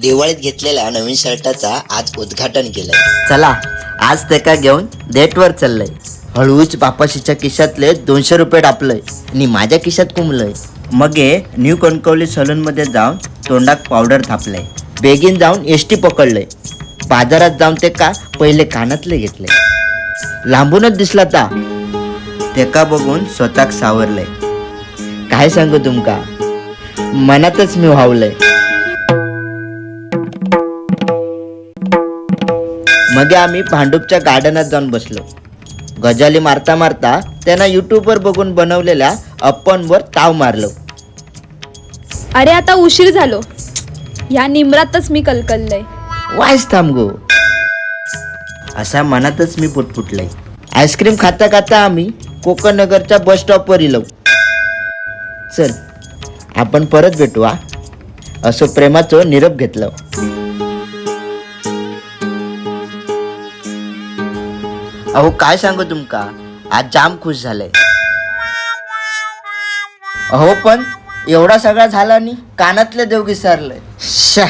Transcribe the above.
दिवाळीत घेतलेल्या नवीन शर्टाचा आज उद्घाटन केलंय. चला आज ते का घेऊन डेटवर चाललंय. हळूच बापाशीच्या खिशातले दोनशे रुपये टापलंय आणि माझ्या खिशात कुंबलंय. मगे न्यू कणकवली सलूनमध्ये जाऊन तोंडात पावडर थापलंय. बेगीन जाऊन एस टी पकडलंय. बाजारात जाऊन ते का पहिले कानातले घेतले. लांबूनच दिसला ता. ते का बघून स्वतःक सावरलंय. काय सांगू तुमका? मनातच मी व्हावलंय. मग आम्ही भांडूपच्या गार्डनात जाऊन बसलो. गजाली मारता मारता त्यांना युट्यूबवर बघून बनवलेल्या अप्पनवर ताव मारलो. अरे आता उशीर झालो. या निमरातच मी कलकललंय. वायच थांब गो. असा मनातच मी पुटपुटलंय. आईस्क्रीम खाता खाता आम्ही कोकण नगरच्या बस स्टॉपवर इलो. चल आपण परत भेटू हा. असं प्रेमाचं निरोप घेतलं. अहो काय सांगू तुमका? आज जाम खुश झालंय. अहो पण एवढा सगळा झाला आणि कानातले देव विसरलंय शा